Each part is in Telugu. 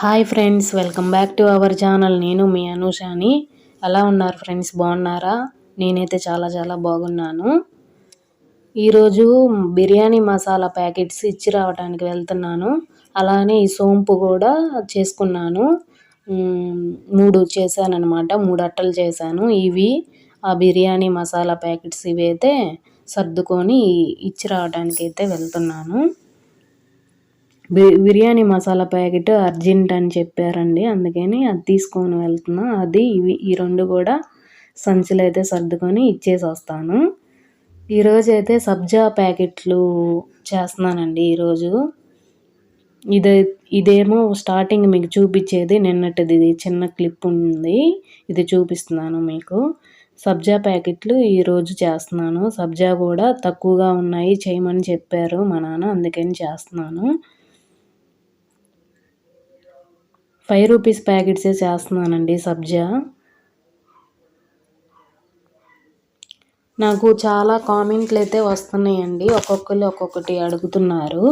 Hi friends welcome back to our channel. నేను మీ అనుషాని. ఎలా ఉన్నారు ఫ్రెండ్స్? బాగున్నారా? నేనైతే చాలా చాలా బాగున్నాను. ఈరోజు బిర్యానీ మసాలా ప్యాకెట్స్ ఇచ్చి రావడానికి వెళ్తున్నాను. అలానే ఈ సోంపు కూడా చేసుకున్నాను. మూడు చేశానమాట మూడు అట్టలు చేశాను. ఇవి ఆ బిర్యానీ మసాలా ప్యాకెట్స్ ఇవి అయితే సర్దుకొని ఇచ్చి రావడానికి అయితే వెళ్తున్నాను. బిర్యానీ మసాలా ప్యాకెట్ అర్జెంట్ అని చెప్పారండి. అందుకని అది తీసుకొని వెళ్తున్నా. అది ఇవి ఈ రెండు కూడా సంచులు అయితే సర్దుకొని ఇచ్చేసి వస్తాను. ఈరోజు అయితే సబ్జా ప్యాకెట్లు చేస్తున్నానండి ఈరోజు ఇదే ఇదేమో స్టార్టింగ్ మీకు చూపించేది నిన్నటిది చిన్న క్లిప్ ఉంది. ఇది చూపిస్తున్నాను మీకు. సబ్జా ప్యాకెట్లు ఈరోజు చేస్తున్నాను. సబ్జా కూడా తక్కువగా ఉన్నాయి చేయమని చెప్పారు మా నాన్న అందుకని చేస్తున్నాను. ఫైవ్ రూపీస్ ప్యాకెట్సే చేస్తున్నానండి సబ్జా. నాకు చాలా కామెంట్లు అయితే వస్తున్నాయండి. ఒక్కొక్కరు ఒక్కొక్కటి అడుగుతున్నారు.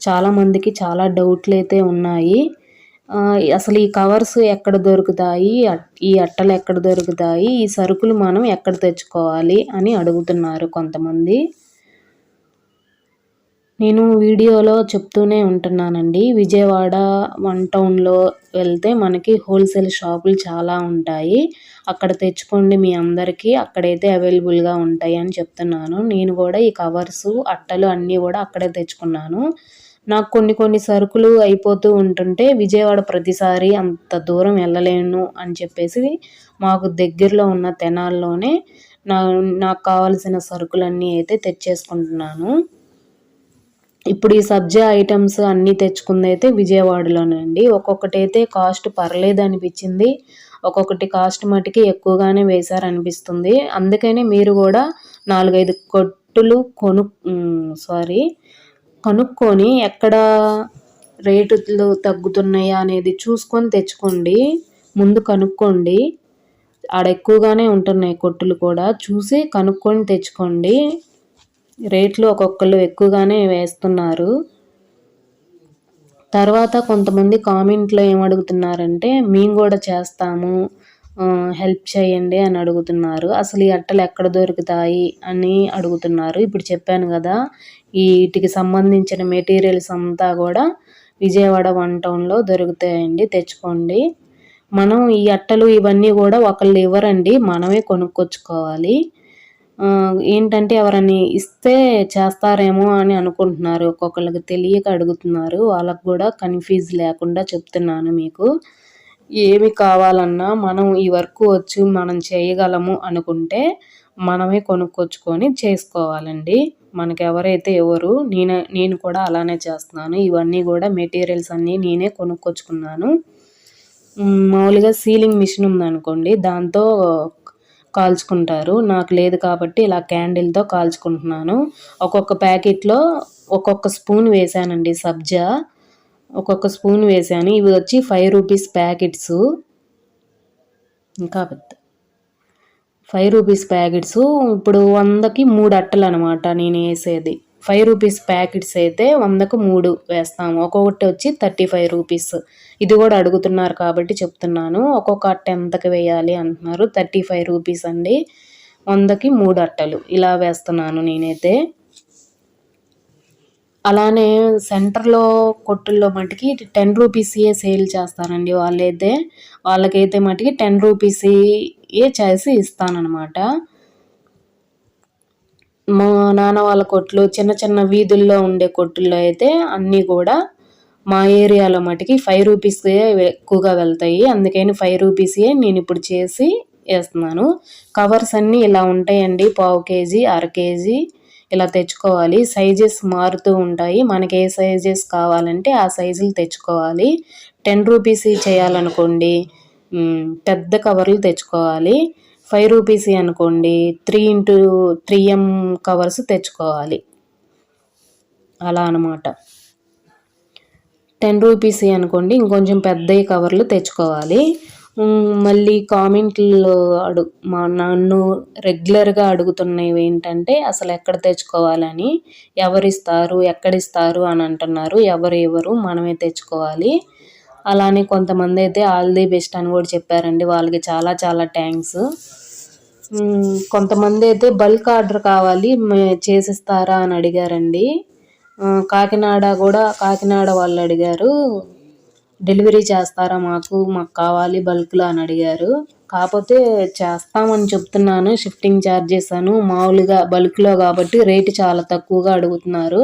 చాలామందికి చాలా డౌట్లు అయితే ఉన్నాయి అసలు ఈ కవర్స్ ఎక్కడ దొరుకుతాయి? ఈ అట్టలు ఎక్కడ దొరుకుతాయి? ఈ సరుకులు మనం ఎక్కడ తెచ్చుకోవాలి అని అడుగుతున్నారు కొంతమంది. నేను వీడియోలో చెప్తూనే ఉంటున్నానండి. విజయవాడ వన్ టౌన్లో వెళ్తే మనకి హోల్సేల్ షాపులు చాలా ఉంటాయి. అక్కడ తెచ్చుకోండి మీ అందరికీ. అక్కడైతే అవైలబుల్గా ఉంటాయి అని చెప్తున్నాను. నేను కూడా ఈ కవర్సు అట్టలు అన్నీ కూడా అక్కడే తెచ్చుకున్నాను. నాకు కొన్ని కొన్ని సరుకులు అయిపోతూ ఉంటుంటే విజయవాడ ప్రతిసారి అంత దూరం వెళ్ళలేను అని చెప్పేసి మాకు దగ్గరలో ఉన్న తెనాల్లోనే నా నాకు కావాల్సిన సరుకులన్నీ అయితే తెచ్చేసుకుంటున్నాను. ఇప్పుడు ఈ సబ్జా ఐటమ్స్ అన్నీ తెచ్చుకుంది అయితే విజయవాడలోనే అండి. ఒక్కొక్కటి అయితే కాస్ట్ పర్లేదు అనిపించింది ఒక్కొక్కటి కాస్ట్ మటుకి ఎక్కువగానే వేశారనిపిస్తుంది. అందుకనే మీరు కూడా నాలుగైదు కొట్టులు కొను సారీ కనుక్కొని ఎక్కడ రేటులు తగ్గుతున్నాయా అనేది చూసుకొని తెచ్చుకోండి. ముందు కనుక్కోండి. ఆడ ఎక్కువగానే ఉంటున్నాయి కొట్టులు కూడా. చూసి కనుక్కొని తెచ్చుకోండి. రేట్లు ఒక్కొక్కరు ఎక్కువగానే వేస్తున్నారు. తర్వాత కొంతమంది కామెంట్లో ఏమడుగుతున్నారంటే మేము కూడా చేస్తాము హెల్ప్ చేయండి అని అడుగుతున్నారు. అసలు ఈ అట్టలు ఎక్కడ దొరుకుతాయి? అని అడుగుతున్నారు. ఇప్పుడు చెప్పాను కదా వీటికి సంబంధించిన మెటీరియల్స్ అంతా కూడా విజయవాడ వన్ టౌన్లో దొరుకుతాయండి తెచ్చుకోండి. మనం ఈ అట్టలు ఇవన్నీ కూడా ఒకళ్ళు ఇవ్వరండి మనమే కొనుక్కొచ్చుకోవాలి. ఏంటంటే ఎవరని ఇస్తే చేస్తారేమో అని అనుకుంటున్నారు. ఒక్కొక్కరికి తెలియక అడుగుతున్నారు. వాళ్ళకు కూడా కన్ఫ్యూజ్ లేకుండా చెప్తున్నాను మీకు. ఏమి కావాలన్నా మనం ఈ వర్క్ వచ్చి మనం చేయగలము అనుకుంటే మనమే కొనుక్కొచ్చుకొని చేసుకోవాలండి. మనకి ఎవరైతే ఎవరు నేను నేను కూడా అలానే చేస్తున్నాను. ఇవన్నీ కూడా మెటీరియల్స్ అన్నీ నేనే కొనుక్కొచ్చుకున్నాను. మామూలుగా సీలింగ్ మిషన్ ఉందనుకోండి దాంతో కాల్చుకుంటారు. నాకు లేదు కాబట్టి ఇలా క్యాండిల్తో కాల్చుకుంటున్నాను. ఒక్కొక్క ప్యాకెట్లో ఒక్కొక్క స్పూన్ వేసానండి సబ్జా. ఒక్కొక్క స్పూన్ వేసాను. ఇవి వచ్చి ఫైవ్ రూపీస్ ప్యాకెట్స్ ఇంకా పెద్ద. ఫైవ్ రూపీస్ ప్యాకెట్స్ ఇప్పుడు వందకి మూడు అట్టలు అనమాట నేను వేసేది. ఫైవ్ రూపీస్ ప్యాకెట్స్ అయితే వందకు మూడు వేస్తాము. ఒక్కొక్కటి వచ్చి థర్టీ ఫైవ్ రూపీస్ ఇది కూడా అడుగుతున్నారు కాబట్టి చెప్తున్నాను. ఒక్కొక్క అట్ట ఎంతకి వేయాలి అంటున్నారు. థర్టీ ఫైవ్ రూపీస్ అండి. వందకి మూడు అట్టలు. ఇలా వేస్తున్నాను నేనైతే. అలానే సెంటర్లో కొట్టుల్లో మటుకి టెన్ రూపీస్యే సేల్ చేస్తారండి వాళ్ళైతే. వాళ్ళకైతే మటుకి టెన్ రూపీసే చేసి ఇస్తానన్నమాట. మా నాన్న వాళ్ళ కొట్లు చిన్న చిన్న వీధుల్లో ఉండే కొట్టుల్లో అయితే అన్నీ కూడా మా ఏరియాలో మటుకి ఫైవ్ రూపీస్కే ఎక్కువగా వెళ్తాయి. అందుకని ఫైవ్ రూపీసే నేను ఇప్పుడు చేసి వేస్తున్నాను. కవర్స్ అన్నీ ఇలా ఉంటాయండి. పావు కేజీ అర కేజీ ఇలా తెచ్చుకోవాలి. సైజెస్ మారుతూ ఉంటాయి. మనకి ఏ సైజెస్ కావాలంటే ఆ సైజులు తెచ్చుకోవాలి. టెన్ రూపీస్ చేయాలనుకోండి పెద్ద కవర్లు తెచ్చుకోవాలి. ఫైవ్ రూపీస్ అనుకోండి three into three M covers తెచ్చుకోవాలి. అలా అనమాట టెన్ రూపీస్ అనుకోండి ఇంకొంచెం పెద్ద కవర్లు తెచ్చుకోవాలి. మళ్ళీ కామెంట్లు అడు మా నన్ను రెగ్యులర్గా అడుగుతున్నవి ఏంటంటే అసలు ఎక్కడ తెచ్చుకోవాలని ఎవరిస్తారు ఎక్కడిస్తారు అని అంటున్నారు. ఎవరు ఎవరు మనమే తెచ్చుకోవాలి. అలానే కొంతమంది అయితే ఆల్ ది బెస్ట్ అని కూడా చెప్పారండి. వాళ్ళకి చాలా చాలా థ్యాంక్స్. కొంతమంది అయితే బల్క్ ఆర్డర్ కావాలి చేసిస్తారా అని అడిగారండి. కాకినాడ కూడా కాకినాడ వాళ్ళు అడిగారు డెలివరీ చేస్తారా మాకు మాకు కావాలి బల్క్లో అని అడిగారు. కాకపోతే చేస్తామని చెప్తున్నాను షిఫ్టింగ్ ఛార్జెస్ అను మామూలుగా బల్క్లో కాబట్టి రేటు చాలా తక్కువగా అడుగుతున్నారు.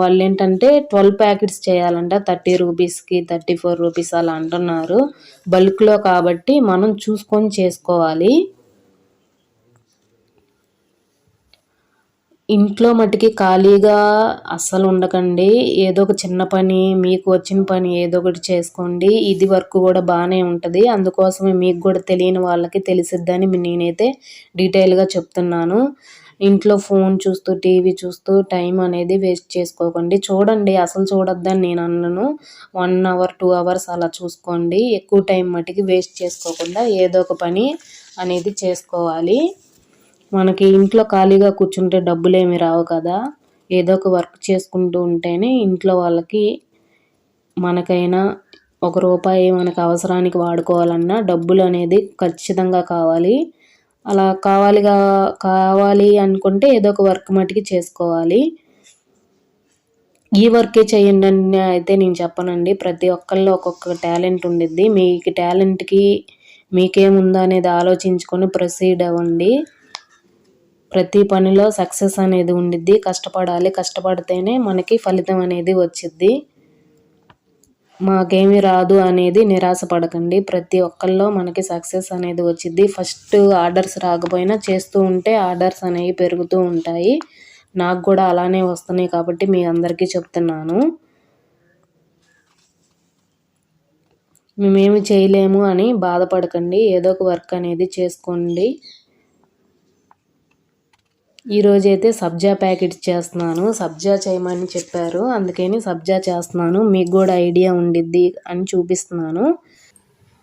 వాళ్ళు ఏంటంటే ట్వెల్వ్ ప్యాకెట్స్ చేయాలంట థర్టీ రూపీస్కి థర్టీ ఫోర్ రూపీస్ అలా అంటున్నారు. బల్క్లో కాబట్టి మనం చూసుకొని చేసుకోవాలి. ఇంట్లో మటుకి ఖాళీగా అస్సలు ఉండకండి. ఏదో ఒక చిన్న పని మీకు వచ్చిన పని ఏదో ఒకటి చేసుకోండి. ఇది వర్క్ కూడా బాగానే ఉంటుంది. అందుకోసమే మీకు కూడా తెలియని వాళ్ళకి తెలిసిద్దని నేనైతే డీటెయిల్గా చెప్తున్నాను. ఇంట్లో ఫోన్ చూస్తూ టీవీ చూస్తూ టైం అనేది వేస్ట్ చేసుకోకండి. చూడండి అసలు చూడొద్దని నేను అన్నను. వన్ అవర్ టూ అవర్స్ అలా చూసుకోండి. ఎక్కువ టైం మటుకి వేస్ట్ చేసుకోకుండా ఏదో ఒక పని అనేది చేసుకోవాలి. మనకి ఇంట్లో ఖాళీగా కూర్చుంటే డబ్బులు ఏమి రావు కదా. ఏదో ఒక వర్క్ చేసుకుంటూ ఉంటేనే ఇంట్లో వాళ్ళకి మనకైనా ఒక రూపాయి మనకు అవసరానికి వాడుకోవాలన్నా డబ్బులు అనేది ఖచ్చితంగా కావాలి. అలా కావాలిగా కావాలి అనుకుంటే ఏదో ఒక వర్క్ మటుకి చేసుకోవాలి. ఈ వర్కే చేయండి అని అయితే నేను చెప్పనండి. ప్రతి ఒక్కళ్ళు ఒక్కొక్క టాలెంట్ ఉండిద్ది. మీకు టాలెంట్కి మీకేముందో అనేది ఆలోచించుకొని ప్రొసీడ్ అవ్వండి. ప్రతి పనిలో సక్సెస్ అనేది ఉండిద్ది. కష్టపడాలి. కష్టపడితేనే మనకి ఫలితం అనేది వచ్చిద్ది. మాకేమీ రాదు అనేది నిరాశ పడకండి. ప్రతి ఒక్కళ్ళలో మనకి సక్సెస్ అనేది వచ్చిద్ది. ఫస్ట్ ఆర్డర్స్ రాకపోయినా చేస్తూ ఉంటే ఆర్డర్స్ అనేవి పెరుగుతూ ఉంటాయి. నాకు కూడా అలానే వస్తున్నాయి కాబట్టి మీ అందరికీ చెప్తున్నాను. మేమేమి చేయలేము అని బాధపడకండి. ఏదో ఒక వర్క్ అనేది చేసుకోండి. ఈరోజు అయితే సబ్జా ప్యాకెట్స్ చేస్తున్నాను సబ్జా చేయమని చెప్పారు. అందుకని సబ్జా చేస్తున్నాను. మీకు కూడా ఐడియా ఉండిద్ది అని చూపిస్తున్నాను.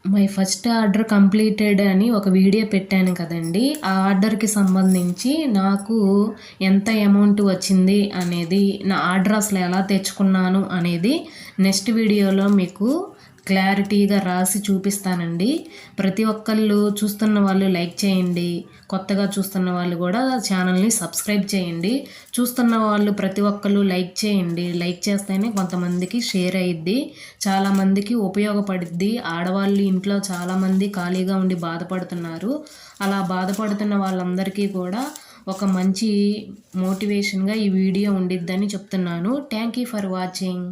మై ఫస్ట్ ఆర్డర్ కంప్లీటెడ్ అని ఒక వీడియో పెట్టాను కదండి. ఆ ఆర్డర్కి సంబంధించి నాకు ఎంత అమౌంట్ వచ్చింది అనేది నా ఆర్డర్ అసలు ఎలా తెచ్చుకున్నాను అనేది నెక్స్ట్ వీడియోలో మీకు క్లారిటీగా రాసి చూపిస్తానండి. ప్రతి ఒక్కళ్ళు చూస్తున్న వాళ్ళు లైక్ చేయండి. కొత్తగా చూస్తున్న వాళ్ళు కూడా ఛానల్ని సబ్స్క్రైబ్ చేయండి. చూస్తున్న వాళ్ళు ప్రతి ఒక్కళ్ళు లైక్ చేయండి. లైక్ చేస్తేనే కొంతమందికి షేర్ అయ్యిద్ది చాలామందికి ఉపయోగపడిద్ది. ఆడవాళ్ళు ఇంట్లో చాలామంది ఖాళీగా ఉండి బాధపడుతున్నారు. అలా బాధపడుతున్న వాళ్ళందరికీ కూడా ఒక మంచి మోటివేషన్గా ఈ వీడియో ఉండిద్దని చెప్తున్నాను. Thank you for watching